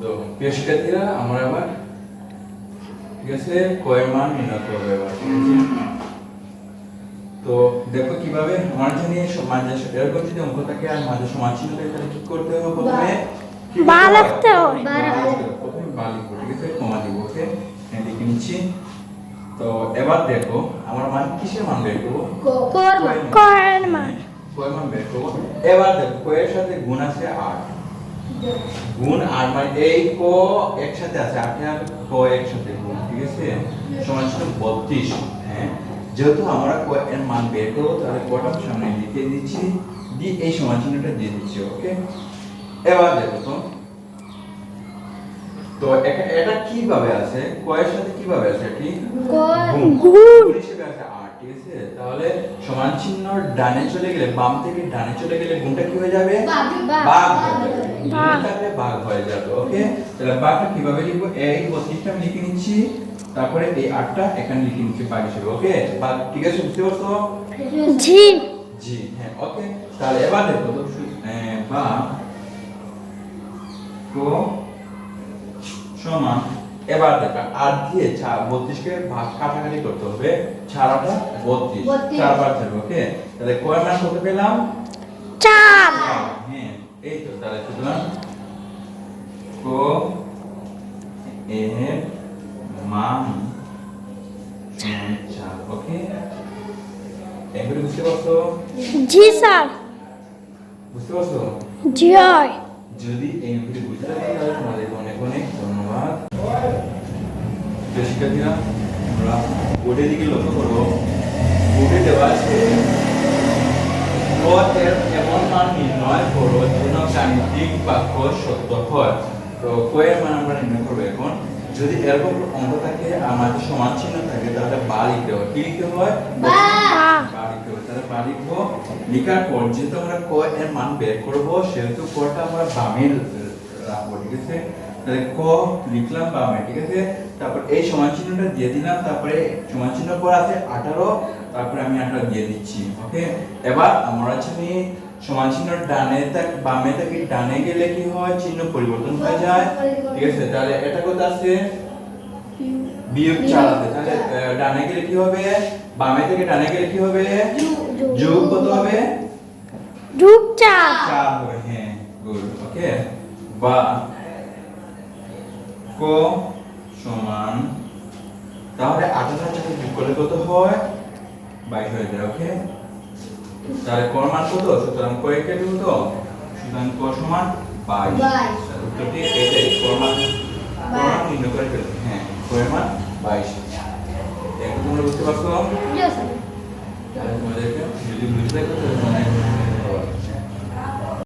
তো প্রিয় শিক্ষার্থীরা আমরা আবার ঠিক আছে কয়ের মান নির্ণয় করব এবার তো দেখো কীভাবে আমার জন্য মাঝে এরকম যদি অঙ্ক থাকে আর মাঝে সমান চিহ্ন থাকে তাহলে কি করতে হবে প্রথমে। বা লিখতে হবে। বা লিখতে হবে। প্রথমে বা লিখব ঠিক আছে? কমা দিব ওকে? লিখে নিচ্ছি। তো এবার দেখো আমার মান কিসের মান বের করব? কর মান। মান। কয় মান বের করব। এবার দেখো কয়ের সাথে গুণ আছে আট। গুণ আর মানে এই ক একসাথে আছে আটে আর ক একসাথে গুণ ঠিক আছে? সমান ছিল বত্রিশ হ্যাঁ? যেহেতু আমরা ক এর মান বের করব তাহলে কটা সামনে লিখে দিচ্ছি দিয়ে এই সমান চিহ্নটা দিয়ে দিচ্ছি ওকে? এবার দেখো তো। তো এটা কীভাবে আছে? কয়ের সাথে কীভাবে আছে? এটি গুণ। হিসেবে আছে ঠিক আছে? তাহলে সমান চিহ্ন ডানে চলে গেলে বাম থেকে ডানে চলে গেলে গুণটা কি হয়ে যাবে? বাঘ হয়ে থাকলে বাঘ হয়ে যাবে ওকে তাহলে বাঘটা কীভাবে লিখব? এই বত্রিশটা আমি লিখে নিচ্ছি তারপরে এই আটটা এখানে লিখে নিচ্ছি বাঘ হিসেবে ওকে বাঘ ঠিক আছে? বুঝতে পারছ? জি। জি হ্যাঁ ওকে তাহলে এবার দেখো তো বাঘ সমান এবার দেখো আর দিয়ে বত্রিশকে ভাগ কাটাকাটি করতে হবে ছাড়াটা বত্রিশ। বত্রিশ। চার বার ছাড়বে ওকে? তাহলে কয় মান কত পেলাম? চার। হ্যাঁ এই তো তাহলে সুতরাং কো এর মান চার ওকে? এবারে বুঝতে পারছ? জি স্যার। বুঝতে পারছ? জি হয়। যদি এই বুঝতে পারি তাহলে তোমাদের অনেক অনেক ধন্যবাদ। প্রিয় শিক্ষার্থীরা আমরা বোর্ডের দিকে লক্ষ্য করব বোর্ডে দেওয়া আছে এর এমন মান নির্ণয় করো যেন গাণিতিক বাক্য সত্য হয় তো কয়ের মান আমরা নির্ণয় করব এখন। যদি এরকম অঙ্ক থাকে আমাদের সমান চিহ্ন থাকে তাহলে বা লিখতে হয় কি লিখতে হয় বা। বা লিখতে হবে। তাহলে বা লিখব। লেখার পর যেহেতু আমরা ক এর মান বের করব সেহেতু কটা আমরা বামে রাখব ঠিক আছে? তাহলে ক লিখলাম বামে ঠিক আছে? তারপর এই সমান চিহ্নটা দিয়ে দিলাম তারপরে সমান চিহ্ন পর আছে আঠারো তারপরে আমি আঠারো দিয়ে দিচ্ছি ওকে এবার আমরা জানি সমান চিহ্ন ডানে থেকে বামে থেকে ডানে গেলে কি হয়? চিহ্ন পরিবর্তন হয়ে যায় ঠিক আছে? তাহলে এটা কত আছে? বিয়োগ চার আছে। তাহলে ডানে গেলে কি হবে? বামে থেকে ডানে গেলে কি হবে? যোগ কত হবে? যুগ চার। চার হবে হ্যাঁ গুড ওকে বা ক সমান তাহলে আঠারো সাথে যোগ করলে কত হয়? বাইশ হয়ে যায় ওকে? তাহলে কর মান কত? সুতরাং কয়েক কেটে কত সুতরাং ক সমান বাইশ। উত্তরটি এটাই কর মান কর মান নির্ণয় করে হ্যাঁ মান বাইশ। এখন তোমরা বুঝতে পারছ? তাহলে তোমাদেরকে যদি বুঝতে তাহলে তোমাদের